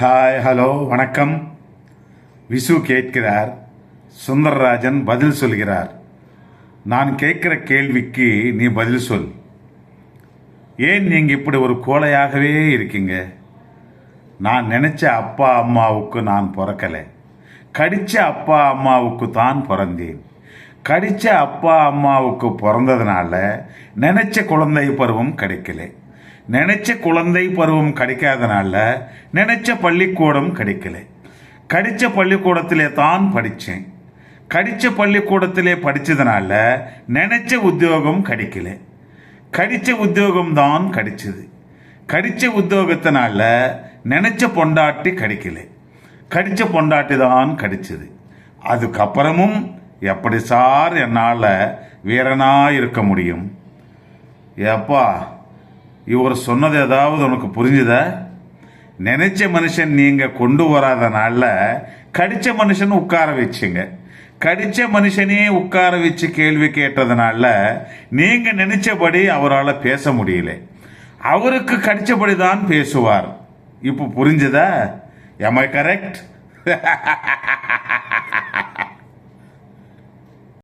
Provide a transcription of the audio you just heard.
Hi hello வணக்கம். விசு கேட்கிறார். சுந்தரராஜன் பதில் சொல்கிறார். நான் கேட்கிற கேள்விக்கு நீ பதில் சொல். ஏன் நீங்கள் இப்படி ஒரு கோழையாகவே இருக்கீங்க? நான் நினச்ச அப்பா அம்மாவுக்கு நான் பிறக்கலை. கடித்த அப்பா அம்மாவுக்கு தான் பிறந்தேன். கடித்த அப்பா அம்மாவுக்கு பிறந்ததுனால நினச்ச குழந்தை பருவம் கிடைக்கல. நினைச்ச குழந்தை பருவம் கிடைக்காதனால நினைச்ச பள்ளிக்கூடம் கிடைக்கல. கடிச்ச பள்ளிக்கூடத்திலே தான் படித்தேன் கடிச்ச பள்ளிக்கூடத்திலே படித்ததுனால நினைச்ச உத்தியோகம் கிடைக்கல. கடிச்ச உத்தியோகம் தான் கிடைச்சது. கடிச்ச உத்தியோகத்தினால நினைச்ச பொண்டாட்டி கிடைக்கல. கடிச்ச பொண்டாட்டி தான் கிடைச்சது. அதுக்கப்புறமும் எப்படி சார் என்னால் வீரனாக இருக்க முடியும்? ஏப்பா இவர் சொன்னது ஏதாவது உனக்கு புரிஞ்சுதா? நினைச்ச மனுஷன் நீங்க கொண்டு வராதனால கடிச்ச மனுஷன் உட்கார வச்சுங்க. கடிச்ச மனுஷனே உட்கார வச்சு கேள்வி கேட்டதுனால நீங்க நினைச்சபடி அவரால் பேச முடியல. அவருக்கு கடிச்சபடி தான் பேசுவார். இப்போ புரிஞ்சுதா? M I correct